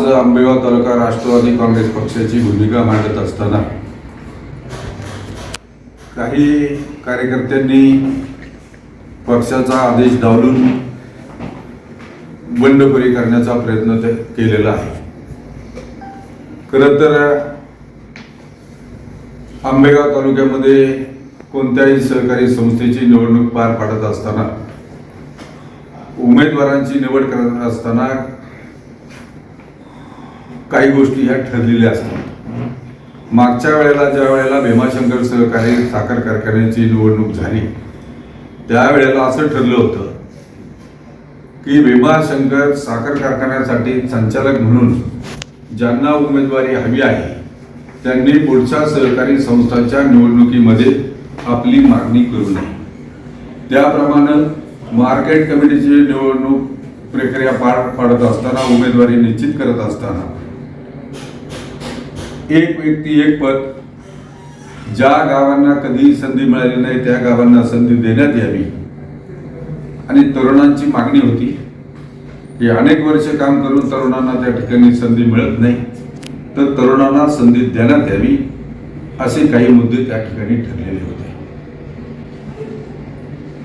आज आंबेगाव तालुका राष्ट्रवादी काँग्रेस पक्षाची भूमिका मांडत असताना काही कार्यकर्त्यांनी पक्षाचा आदेश डावलून बंडखोरी करण्याचा प्रयत्न केलेला आहे. खरं तर आंबेगाव तालुक्यामध्ये कोणत्याही सहकारी संस्थेची निवडणूक पार पाडत असताना उमेदवारांची निवड करत असताना काही गोष्टी ह्या ठरलेल्या असतात. मागच्या वेळेला ज्या वेळेला भीमाशंकर सहकारी साखर कारखान्याची निवडणूक झाली त्यावेळेला असं ठरलं होतं की भीमाशंकर साखर कारखान्यासाठी संचालक म्हणून ज्यांना उमेदवारी हवी आहे त्यांनी पुढच्या सहकारी संस्थांच्या निवडणुकीमध्ये आपली मागणी करू नये. त्याप्रमाणे मार्केट कमिटीची निवडणूक प्रक्रिया पार पाडत असताना उमेदवारी निश्चित करत असताना एक व्यक्ती एक पद. ज्या गावांना कधी संधी मिळाली नाही त्या गावांना संधी देण्यात यावी. आणि तरुणांची मागणी होती. की अनेक वर्ष काम करून तरुणांना त्या ठिकाणी संधी मिळत नाही. तर तरुणांना संधी देण्यात यावी असे काही मुद्दे त्या ठिकाणी ठरलेले होते.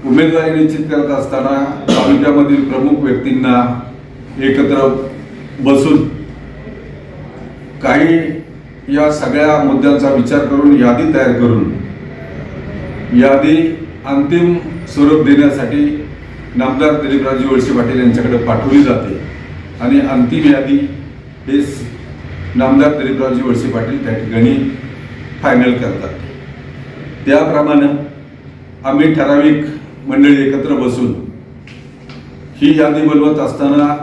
उमेदवारी निश्चित करत असताना तालुक्यामधील प्रमुख व्यक्तींना एकत्र बसून काही या सगळ्या मुद्द्यांचा विचार करून यादी तयार करून यादी अंतिम स्वरूप देण्यासाठी नामदार दिलीपरावजी वळसे पाटील यांच्याकडे पाठवली जाते. आणि अंतिम यादी हे नामदार दिलीपरावजी वळसे पाटील त्या ठिकाणी फायनल करतात. त्याप्रमाणे आम्ही ठराविक मंडळी एकत्र बसून ही यादी बनवत असताना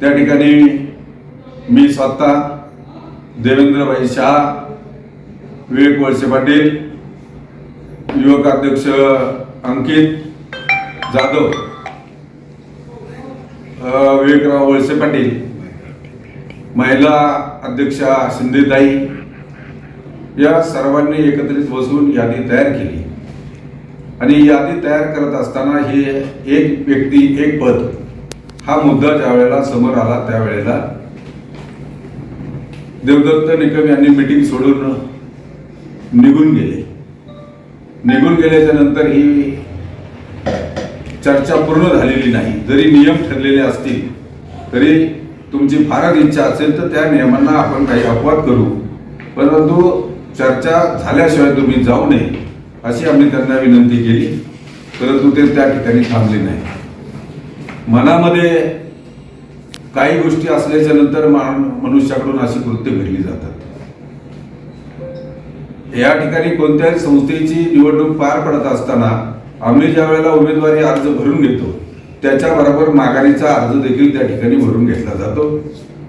त्या ठिकाणी मी स्वतः देवेंद्रभाई शहा विवेक वळसे पाटील युवक अध्यक्ष अंकित जाधव विवेकराव वळसे पाटील महिला अध्यक्षा शिंदेताई या सर्वांनी एकत्रित बसून यादी तयार केली. आणि यादी तयार करत असताना हे एक व्यक्ती एक पद हा मुद्दा ज्या वेळेला समोर आला त्यावेळेला देवदत्त निकम यांनी मीटिंग सोडून निघून गेले. निघून गेल्याच्यानंतर ही चर्चा पूर्ण झालेली नाही. जरी नियम ठरलेले असतील तरी तुमची फारच इच्छा असेल तर त्या नियमांना आपण काही अपवाद करू. परंतु चर्चा झाल्याशिवाय तुम्ही जाऊ नये अशी आम्ही त्यांना विनंती केली. परंतु ते त्या ठिकाणी थांबले नाही. मनामध्ये काही गोष्टी असल्याच्या नंतर मनुष्याकडून अशी कृत्य घडली जातात. या ठिकाणी कोणत्याही संस्थेची निवडणूक पार पडत असताना आम्ही ज्या वेळेला उमेदवारी अर्ज भरून घेतो त्याच्याबरोबर माघारीचा अर्ज देखील त्या ठिकाणी भरून घेतला जातो.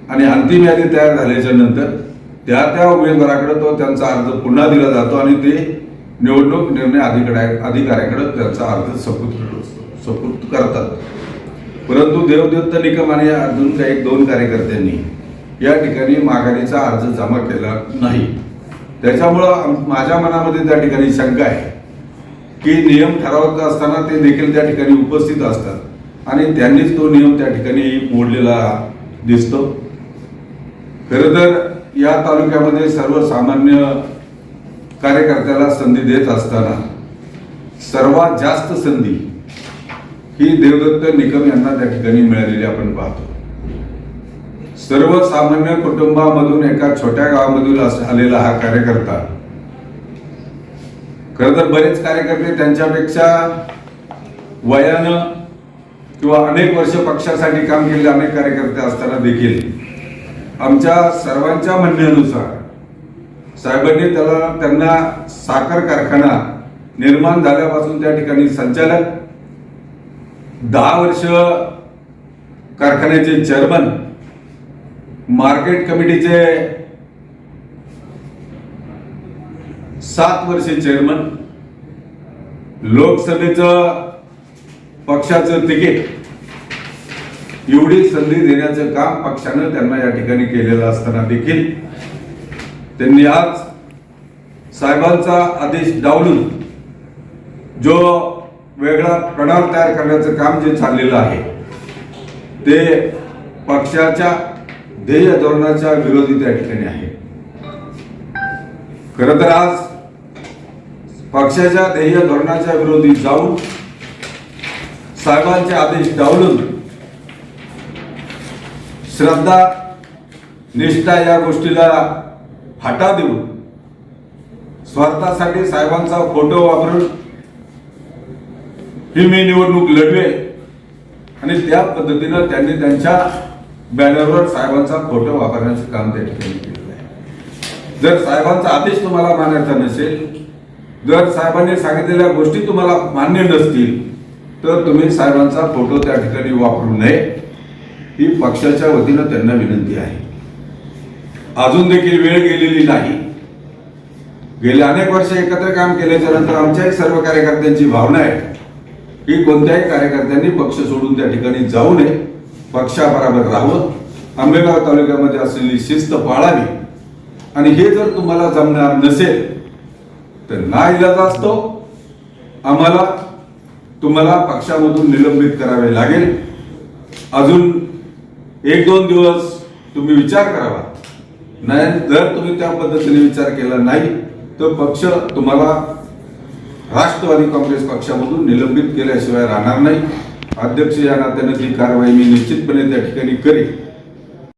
आणि अंतिम यादी तयार झाल्याच्यानंतर त्या त्या उमेदवाराकडे तो त्यांचा अर्ज पुन्हा दिला जातो आणि ते निवडणूक निर्णय अधिकारी अधिकाऱ्याकडे त्यांचा अर्ज सपूत सपूत करतात. परंतु देवदत्त निकम आणि अजून काही दोन कार्यकर्त्यांनी या ठिकाणी माघारीचा अर्ज जमा केला नाही. त्याच्यामुळं माझ्या मनामध्ये त्या ठिकाणी शंका आहे की नियम ठरवत असताना ते देखील त्या ठिकाणी उपस्थित असतात. आणि त्यांनीच तो नियम त्या ठिकाणी मोडलेला दिसतो. खरं तर या तालुक्यामध्ये सर्वसामान्य कार्यकर्त्याला संधी देत असताना सर्वात जास्त संधी ही देवदत्त निकम यांना त्या ठिकाणी मिळालेली आपण पाहतो. सर्वसामान्य कुटुंबामधून एका छोट्या गावामधून आलेला हा कार्यकर्ता. खर तर बरेच कार्यकर्ते त्यांच्यापेक्षा वयानं किंवा अनेक वर्ष पक्षासाठी काम केलेले अनेक कार्यकर्ते असताना देखील आमच्या सर्वांच्या म्हणण्यानुसार साहेबांनी त्याला त्यांना साखर कारखाना निर्माण झाल्यापासून त्या ठिकाणी संचालक दहा वर्ष कारखान्याचे चेअरमन मार्केट कमिटीचे सात वर्षे चेअरमन लोकसभेचं पक्षाचं तिकीट एवढी संधी देण्याचं काम पक्षानं त्यांना या ठिकाणी केलेलं असताना देखील त्यांनी आज साहेबांचा आदेश डावलून जो वेगळा प्रणाल तयार करण्याचं काम जे चाललेलं आहे ते पक्षाच्या ध्येय धोरणाच्या विरोधी त्या ठिकाणी आहे. खर तर आज पक्षाच्या ध्येय धोरणाच्या विरोधी जाऊन साहेबांचे आदेश डावलून श्रद्धा निष्ठा या गोष्टीला फाटा देऊन स्वार्थासाठी साहेबांचा फोटो वापरून ही मी निवडणूक लढवे. आणि त्या पद्धतीनं त्यांनी त्यांच्या बॅनरवर साहेबांचा फोटो वापरण्याचं काम त्या ठिकाणी केलेलं आहे. जर साहेबांचा आदेश तुम्हाला मानायचा नसेल जर साहेबांनी सांगितलेल्या गोष्टी तुम्हाला मान्य नसतील तर तुम्ही साहेबांचा फोटो त्या ठिकाणी वापरू नये. ही पक्षाच्या वतीनं त्यांना विनंती आहे. अजून देखील वेळ गेलेली नाही. गेले अनेक वर्ष एकत्र काम केल्याच्यानंतर आमच्याही सर्व कार्यकर्त्यांची भावना आहे. की कोणत्याही कार्यकर्त्यांनी पक्ष सोडून त्या ठिकाणी जाऊ नये पक्षाबरोबर राहावं. आंबेगाव तालुक्यामध्ये असलेली शिस्त पाळावी. आणि हे जर तुम्हाला जमणार नसेल तर ना इलाज असतो. आम्हाला तुम्हाला पक्षामधून निलंबित करावे लागेल. अजून एक दोन दिवस तुम्ही विचार करावा. नाही जर तुम्ही त्या पद्धतीने विचार केला नाही तर पक्ष तुम्हाला राष्ट्रवादी काँग्रेस पक्षामधून निलंबित केल्याशिवाय राहणार नाही. अध्यक्ष या नात्यानं ती कारवाई मी निश्चितपणे त्या ठिकाणी करेन.